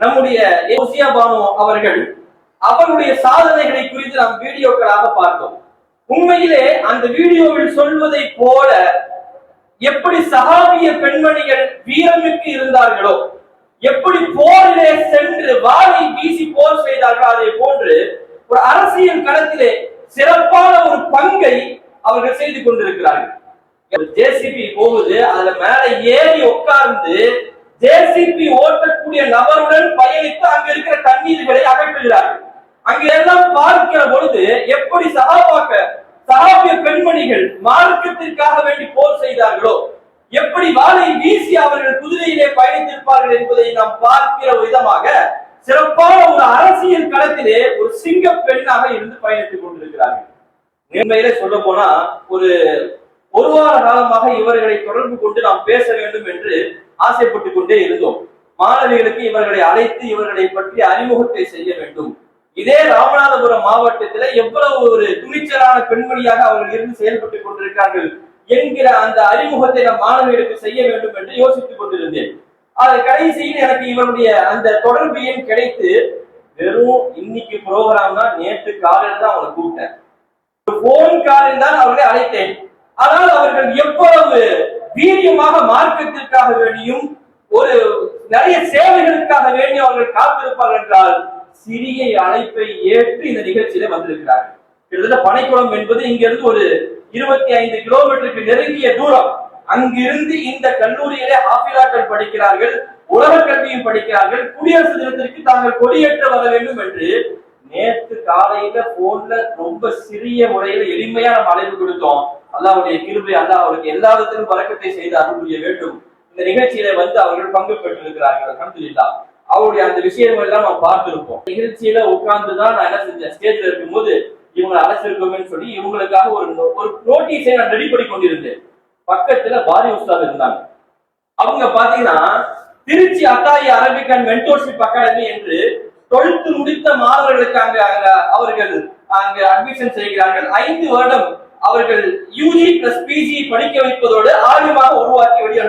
நம்முடைய ஓசியா பானு அவர்கள் அவருடைய சாதனைகளை குறித்து நாம் வீடியோக்களாக பார்த்தோம். உண்மையிலே அந்த வீடியோவில் சொல்வதை போல எப்படி சகாபிய பெண்மணிகள் வீரமிக்கு இருந்தார்களோ எப்படி போரிலே சென்று வாளை வீசி போர் செய்தார்களோ அதே போன்று ஒரு அரசியல் களத்திலே சிறப்பான ஒரு பங்கை அவர்கள் செய்து கொண்டிருக்கிறார்கள். ஜேசிபி போகுது அதுல மேல ஏறி உட்கார்ந்து ஜேசிபி ஓட்டக்கூடிய நபருடன் பயணித்து அங்க இருக்கிற தண்ணீர்களை அகற்றுகிறார்கள். அங்க எல்லாம் பார்க்கிற பொழுது எப்படி சகாபாக்க சகாபிய பெண்மணிகள் மார்க்கத்திற்காக வேண்டி போர் செய்தார்களோ எப்படி வாளை வீசி அவர்கள் குதிரையிலே பயணித்திருப்பார்கள் என்பதை நாம் பார்க்கிற விதமாக சிறப்பான ஒரு அரசியல் களத்திலே ஒரு சிங்க பெண்ணாக இருந்து பயணித்துக் கொண்டிருக்கிறார்கள். உண்மையிலே சொல்ல போனா ஒரு ஒரு வார காலமாக இவர்களை தொடர்பு கொண்டு நாம் பேச வேண்டும் என்று ஆசைப்பட்டுக் கொண்டே இருந்தோம். மாணவிகளுக்கு இவர்களை அழைத்து இவர்களை பற்றி அறிமுகத்தை செய்ய வேண்டும். இதே ராமநாதபுரம் மாவட்டத்துல எவ்வளவு ஒரு துணிச்சலான பெண்மணியாக அவர்கள் இருந்து செயல்பட்டுக் கொண்டிருக்கிறார்கள் என்கிற அந்த அறிமுகத்தை நம் மாணவிகளுக்கு செய்ய வேண்டும் என்று யோசித்துக் கொண்டிருந்தேன். அது கடைசியில் எனக்கு இவருடைய அந்த தொடர்பு எண் கிடைத்து வெறும் இன்னைக்கு ப்ரோக்ராம்னா நேற்று காலையில் தான் அவங்களை கூப்பிட்டேன். போன் காலில் தான் அவர்களை அழைத்தேன். ஆனால் அவர்கள் எவ்வளவு வீரியமாக மார்க்கத்திற்காக வேண்டியும் ஒரு நிறைய சேவைகளுக்காக வேண்டி அவர்கள் காத்திருப்பார்கள் என்றால் சிறிய அழைப்பை ஏற்று இந்த நிகழ்ச்சியில வந்திருக்கிறார்கள். கிட்டத்தட்ட பனைக்குளம் என்பது இங்கிருந்து ஒரு இருபத்தி ஐந்து கிலோமீட்டருக்கு நெருங்கிய தூரம். அங்கிருந்து இந்த கல்லூரியிலே ஆபிலாக்கள் படிக்கிறார்கள் உலக கல்வியும் படிக்கிறார்கள் குடியரசு தினத்திற்கு தாங்கள் கொடியேற்ற வர வேண்டும் என்று நேற்று காலையில போன்ல ரொம்ப சிறிய முறையில எளிமையா நம்ம அழைப்பு கொடுத்தோம். அல்லாவுடைய கிருபை அல்லாஹ் அவருக்கு எல்லா விதத்திலும் பழக்கத்தை செய்து அருள் வேண்டும். இந்த நிகழ்ச்சியில வந்து அவர்கள் பங்கு பெற்றிருக்கிறார்கள். அல்ஹம்துலில்லாஹ். அவருடைய அந்த விஷயங்கள் எல்லாம் நாம் பார்த்திருப்போம். நிகழ்ச்சியில உட்கார்ந்து தான் நான் என்ன செஞ்சேன்? ஸ்டேஜ்ல இருக்கும்போது இவங்களை அழைச்சிருக்கோம்னு சொல்லி இவங்களுக்காக ஒரு ஒரு நோட்டீஸை நான் ரெடி பண்ணி கொண்டிருந்தேன். பக்கத்துல பாரி உஸ்தாத் இருந்தாங்க. அவங்க பாத்தீங்கன்னா திருச்சி அத்தாயி அரபிக் அண்ட் மென்டோர்ஷிப் அகாடமி என்று டுவெல்த் முடித்த மாணவர்களுக்கு அங்க அங்க அவர்கள் அங்க அட்மிஷன் செய்கிறார்கள். ஐந்து வருடம் அவர்கள் யூஜி பிளஸ் பிஜி படிக்க வைப்பதோடு ஆர்வமாக உருவாக்கி வெளியே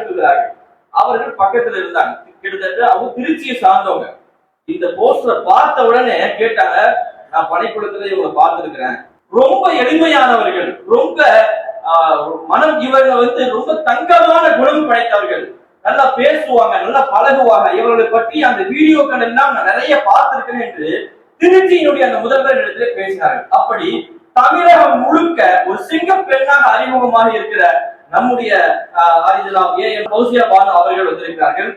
அவர்கள் பக்கத்துல இருந்தாங்க. கிட்டத்தட்ட அவங்க திருச்சியை சார்ந்தவங்க. இந்த போஸ்டரை பார்த்த உடனே கேட்டாங்க நான் பனைக்குளத்துல இவங்களை பார்த்திருக்கிறேன். ரொம்ப எளிமையானவர்கள் ரொம்ப ஆஹ், மனம் இவங்க வந்து ரொம்ப தங்கமான குணம் படைத்தவர்கள். நல்லா பேசுவாங்க நல்லா பழகுவாங்க. இவர்களை பற்றி அந்த வீடியோக்கள் எல்லாம் நான் நிறைய பார்த்திருக்கிறேன் என்று திருச்சியினுடைய அந்த முதல்வர் இடத்துல பேசினார்கள். அப்படி தமிழகம் முழுக்க ஒரு சிங்க பெண்ணாக அறிமுகமாக இருக்கிற நம்முடைய ஆஹ், ஏ என் பௌசியா பானு அவர்கள் வந்திருக்கிறார்கள்.